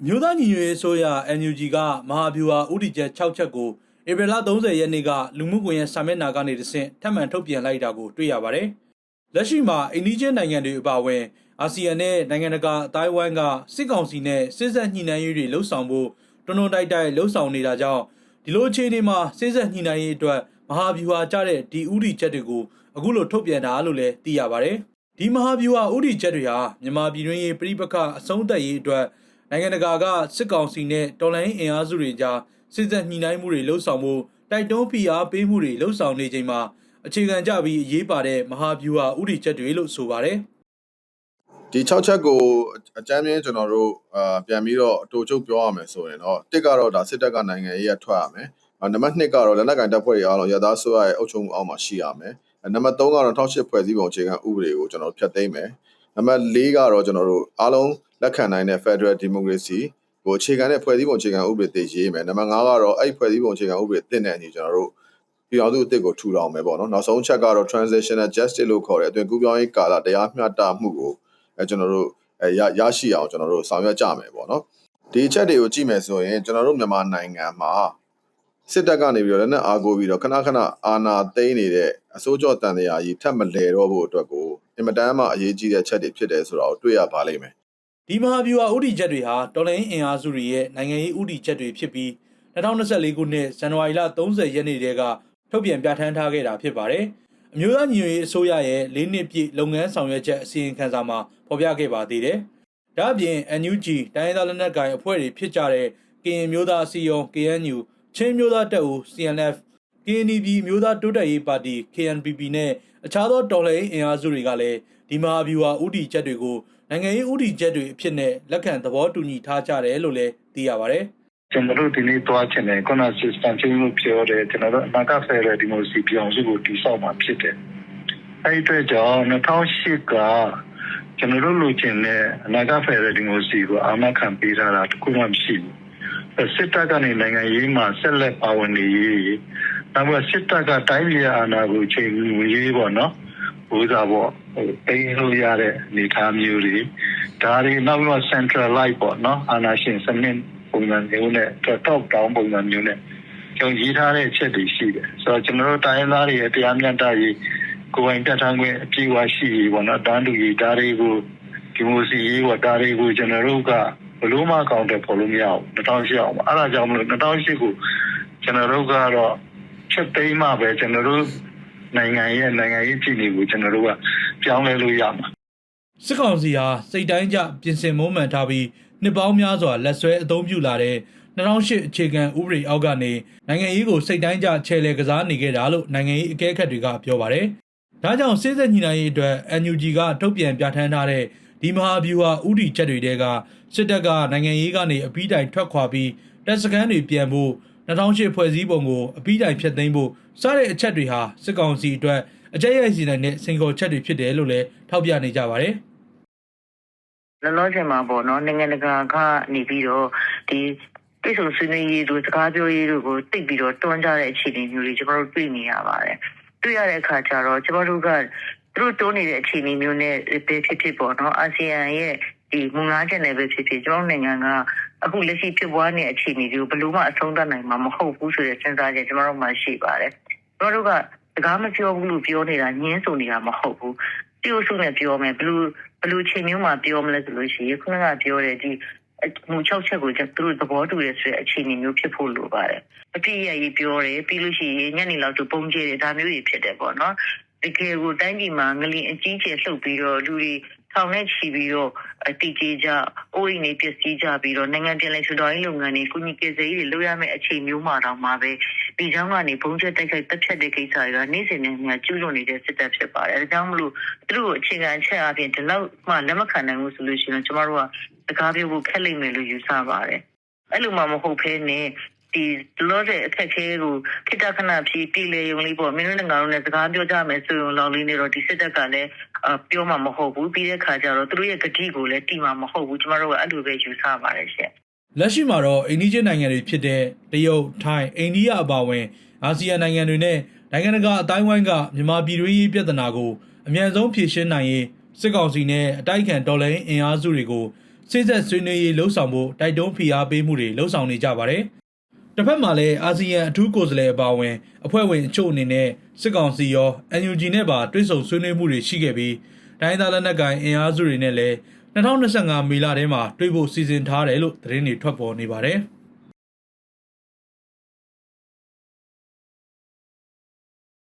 အမျိုးသားညီညွတ်ရေးအစိုးရ NUG ကမဟာဗျူဟာဥတီချက်6ချက်ကိုဧပြီလ30ရက်နေ့ကလူမှုကွန်ရက်စာမျက်နှာကနေတဆင့်ထပ်မံထုတ်ပြန်လိုက်တာကိုတွေ့ရပါတယ်။လက်ရှိမှာအိန္ဒိချင်းနိုင်ငံတွေအပါအဝင်အာဆီယံနဲ့နိုင်ငံတကာအတိုင်းအဝိုင်းကစစ်ကောင်စီနဲ့စစ်ဆက်ညှိနှိုင်းရေးတွေလှုပ်ဆောင်ဖို့တွန်းတွန်းတိုက်တိုက်လှုပ်ဆောင်နေတာကြောင့်ဒီလိုအခြေအနေမှာစစ်ဆက်ညှိနှိုင်းရေးအတွက်မဟာဗျူဟာကြတဲ့ဒီဥတီချက်တွေကိုအခုလိုထုတ်ပြန်တာလို့လည်းသိရပါတယ်။ဒီမဟာဗျူဟာဥတီချက်တွေဟာမြန်မာပြည်တွင်းရေးပြည်ပခအဆုံးသတ်ရေးအတွက် နိုင်ငံတကာကစစ်ကောင်စီနဲ့တော်လိုင်းအင်အားစုတွေကြားစစ်သက်ညှိနှိုင်းမှုတွေလှုပ်ဆောင်မှုတိုက်တွန်းဖိအားပေးမှုတွေလှုပ်ဆောင်နေချိန်မှာအခြေခံကြပြီးအရေးပါတဲ့မဟာဗျူဟာဥတီချက်တွေလို့ဆိုပါတယ်ဒီ6ချက်ကိုအကြမ်းမြင်ကျွန်တော်တို့အာပြန်ပြီးတော့အတူချုပ်ပြောရမယ်ဆိုရင်တော့တစ်ကတော့ဒါစစ်တပ်ကနိုင်ငံရေးရထွက်ရမယ်အာနံပါတ်2ကတော့လက်နက်ကင်တပ်ဖွဲ့တွေအားလုံးရသားဆိုရရဲ့အုပ်ချုပ်မှုအောက်မှာရှိရမယ်နံပါတ်3ကတော့1008ဖွဲ့စည်းပုံအခြေခံဥပဒေကိုကျွန်တော်တို့ဖျက်သိမ်းမယ်နံပါတ်4ကတော့ကျွန်တော်တို့အားလုံး လက်ခံနိုင်တဲ့ Federal Democracy ကိုအခြေခံတဲ့ဖွဲ့စည်းပုံအခြေခံဥပဒေတည်ရေးမယ်နံပါတ်5ကတော့အဲ့ဖွဲ့စည်းပုံအခြေခံဥပဒေတည်တဲ့အညီကျွန်တော်တို့ပြည်အောင်စုအစ်စ်ကိုထူထောင်မယ်ပေါ့နော်နောက်ဆုံးချက်ကတော့ transitional justice လို့ခေါ်တဲ့အသွင်ကူးပြောင်းရေးကာလတရားမျှတမှုကိုအဲကျွန်တော်တို့အဲရရရှိအောင်ကျွန်တော်တို့ဆောင်ရွက်ကြမယ်ပေါ့နော်ဒီအချက်တွေကိုကြည့်မယ်ဆိုရင်ကျွန်တော်တို့မြန်မာနိုင်ငံမှာစစ်တပ်ကနေပြီးတော့လည်းနဲ့အာကိုပြီးတော့ခဏခဏအာဏာသိမ်းနေတဲ့အစိုးရတန်တရားကြီးထပ်မလဲတော့ဖို့အတွက်ကိုအင်မတန်မှအရေးကြီးတဲ့ချက်တွေဖြစ်တယ်ဆိုတာကိုတွေ့ရပါလိမ့်မယ်။ ဒီမဟာဗျူဟာဥတီချက်တွေဟာတော်လိုင်းအင်အားစုတွေရဲ့နိုင်ငံရေးဥတီချက်တွေဖြစ်ပြီး2024ခုနှစ်ဇန်နဝါရီလ30ရက်နေ့တည်းကထုတ်ပြန်ပြဋ္ဌာန်းထားခဲ့တာဖြစ်ပါတယ်။အမျိုးသားညီညွတ်ရေးအစိုးရရဲ့၄နှစ်ပြည့်လုပ်ငန်းဆောင်ရွက်ချက်အစီရင်ခံစာမှာဖော်ပြခဲ့ပါသေးတယ်။ဒါ့အပြင် NUG တိုင်းရင်းသားလက်နက်ကိုင်အဖွဲ့တွေဖြစ်ကြတဲ့ကရင်မျိုးသားအစည်းအရုံး KNU ချင်းမျိုးသားတပ်ဦး CNF KNB မျိုးသားတိုးတက်ရေးပါတီ KNPP နဲ့အခြားသောတော်လှန်ရေးအင်အားစုတွေကလည်းဒီမဟာဗျူဟာဥတီချက်တွေကို နိုင်ငံရေးဥတီချက်တွေအဖြစ်နဲ့လက်ခံသဘောတူညီထားကြတယ်လို့လည်းသိရပါဗျ။ကျွန်တော်တို့ဒီနေ့တွားချင်တယ်ခုန system change လို့ပြောတယ်ကျွန်တော်တို့အနာဂတ်ဖက်ရဒီမိုစီပြောင်းစုကိုတည်ဆောက်မှာဖြစ်တယ်အဲဒီအတွက်ကြောင့်2008ကကျွန်တော်တို့လိုချင်တဲ့အနာဂတ်ဖက်ရဒီမိုစီကိုအာမခံပေးထားတာတခုမှမရှိဘူးစစ်တပ်ကနေနိုင်ငံရေးမှာဆက်လက်ပါဝင်နေရေးနောက်ပြီးစစ်တပ်ကတိုင်းပြည်အာဏာကိုချိန်ဝင်ရေးပေါ့နော် ဘိုးစားပေါ့ပိန်းလို့ရတဲ့အနေအထားမျိုးတွေဒါတွေနောက်ပြီးတော့ centralize ပေါ့နော်အာဏာရှင်စနစ်ပုံစံမျိုးနဲ့ top down ပုံစံမျိုးနဲ့ကျွန်တော်ရေးထားတဲ့အချက်တွေရှိတယ်ဆိုတော့ကျွန်တော်တို့တိုင်းရင်းသားတွေရဲ့တရားမျှတရေးကိုယ်ပိုင်ပြဋ္ဌာန်းခွင့်အပြည့်အဝရှိရေးပေါ့နော်တန်းတူရေးဒါတွေကိုဒီမိုစီရေးပေါ့ဒါတွေကိုကျွန်တော်တို့ကဘလို့မှကောင်းတယ်ပေါ်လို့မရဘူး2008အောင်အဲ့ဒါကြောင့်မလို့2008ကိုကျွန်တော်တို့ကတော့ချက်သိမ်းမှပဲကျွန်တော်တို့ နိုင်ငံရဲ့နိုင်ငံရေးပြည်နေကိုကျွန်တော်တို့ကပြောင်းလဲလို့ရမှာစစ်ကောင်စီဟာစိတ်တိုင်းကျပြင်ဆင်မုံမှန်ထားပြီးနှစ်ပေါင်းများစွာလက်ဆွဲအသုံးပြုလာတဲ့2008အခြေခံဥပဒေအောက်ကနေနိုင်ငံရေးကိုစိတ်တိုင်းကျချဲလဲကစားနေခဲ့တာလို့နိုင်ငံရေးအကဲခတ်တွေကပြောပါတယ်။ဒါကြောင့်စစ်စစ်ညီနိုင်ရေးအတွက် NUG ကထုတ်ပြန်ပြဋ္ဌာန်းထားတဲ့ဒီမဟာဗျူဟာဥတီချက်တွေတဲကစစ်တပ်ကနိုင်ငံရေးကနေအပြီးတိုင်ထွက်ခွာပြီးတပ်စခန်းတွေပြန်ဖို့ 2008ဖွဲ့စည်းပုံကိုအပြီးတိုင်ဖျက်သိမ်းဖို့စတဲ့အချက်တွေဟာစစ်ကောင်စီအတွက်အကြက်ရိုက်စီနိုင်တဲ့စင်ကောချက်တွေဖြစ်တယ်လို့လည်းထောက်ပြနေကြပါတယ်။လောလောဆယ်မှာပေါ့နော်နိုင်ငံတကာကနေပြီးတော့ဒီပြည်စုံဆွေးနွေးရေးတို့စကားပြောရေးတို့ကိုတိတ်ပြီးတော့တွန်းကြတဲ့အခြေအနေမျိုးတွေကျွန်တော်တို့တွေ့နေရပါတယ်တွေ့ရတဲ့အခါကျတော့ကျွန်တော်တို့ကသူတို့တွန်းနေတဲ့အခြေအနေမျိုးနဲ့ပဲဖြစ်ဖြစ်ပေါ့နော်အာဆီယံရဲ့ဒီမူငါးချက်နဲ့ပဲဖြစ်ဖြစ်ကျွန်တော်နိုင်ငံက အခုလက်ရှိဖြစ်ပွားနေတဲ့အခြေအနေတွေကိုဘယ်လို့မှအဆုံးသတ်နိုင်မှာမဟုတ်ဘူးဆိုတဲ့စဉ်းစားချက်ကျွန်တော်တို့မှရှိပါတယ်ကျွန်တော်တို့ကစကားမပြောဘူးလို့ပြောနေတာညင်းဆိုနေတာမဟုတ်ဘူးတရုတ်စုနဲ့ပြောမယ်ဘယ်လိုဘယ်လိုချိန်မျိုးမှာပြောမလဲဆိုလို့ရှိရင်ခုနကပြောတဲ့ဒီမူ6ချက်ကိုကျသူတို့သဘောတူရဲဆိုတဲ့အခြေအနေမျိုးဖြစ်ဖို့လိုပါတယ်အပြည့်ရရေးပြောတယ်ပြီးလို့ရှိရင်ညနေလောက်ဆိုပုံကျဲတယ်ဒါမျိုးတွေဖြစ်တယ်ပေါ့နော်တကယ်ကိုတိုင်းပြည်မှာငလင်အကြီးကျယ်လှုပ်ပြီးတော့လူတွေ ထောင်နဲ့ချီပြီးတော့အတီးကြီးကြအိုးအိမ်တွေပျက်စီးကြပြီးတော့နိုင်ငံပြည်လဲထူထောင်ရေးလုပ်ငန်းတွေကုညီကေစေးတွေလုပ်ရမယ့်အခြေမျိုးမှာတော့မှာပဲဒီကြောင့်ကနေဘုံချက်တိုက်ခိုက်တက်ဖြတ်တဲ့ကိစ္စတွေကနေ့စဉ်နဲ့များကျူးလွန်နေတဲ့စစ်တပ်ဖြစ်ပါတယ်အဲဒါကြောင့်မလို့သူတို့အခြေခံချက်အပြင်ဒီလောက်မှလက်မခံနိုင်ဘူးဆိုလို့ရှိရင်ကျမတို့ကစကားပြောဖို့ခက်လိမ့်မယ်လို့ယူဆပါတယ်အဲ့လိုမှမဟုတ်ဘဲနဲ့ဒီလောတဲ့အခက်ခဲကိုခိတခဏဖြီးပြည်လေုံလေးပေါ့မင်းတို့ငါတို့နဲ့စကားပြောကြမယ်ဆိုရင်လောင်လေးနေတော့ဒီစစ်တပ်ကလည်း ပြောမှာမဟုတ်ဘူးပြီးတဲ့ခါကျတော့သူတို့ရဲ့ဂတိကိုလည်းတီမှာမဟုတ်ဘူးကျမတို့ကအဲ့လိုပဲယူဆပါတယ်ရှင့်လက်ရှိမှာတော့အိန္ဒိယနိုင်ငံတွေဖြစ်တဲ့တရုတ်၊ထိုင်း၊အိန္ဒိယအပါအဝင်အာဆီယံနိုင်ငံတွေနဲ့နိုင်ငံတကာအတိုင်းဝိုင်းကမြန်မာပြည်တွင်းရေးပြဿနာကိုအမြန်ဆုံးဖြေရှင်းနိုင်ရေးစစ်ကောင်စီနဲ့အတိုက်အခံတော်လှန်ရေးအင်အားစုတွေကိုစိတ်ဆက်ဆွေးနွေးရေးလှုံ့ဆော်ဖို့တိုက်တွန်းဖိအားပေးမှုတွေလှုံ့ဆော်နေကြပါတယ်။ တစ်ဖက်မှာလည်းအာဆီယံအထူးကိုယ်စားလှယ်အပါအဝင်အဖွဲ့ဝင်အချို့အနေနဲ့စစ်ကောင်စီရော NUG နဲ့ပါတွဲဆုံဆွေးနွေးမှုတွေရှိခဲ့ပြီးတိုင်းသားလက်နက်ကိုင်အင်အားစုတွေနဲ့လည်း2025မေလထဲမှာတွေ့ဖို့စီစဉ်ထားတယ်လို့သတင်းတွေထွက်ပေါ်နေပါတယ်။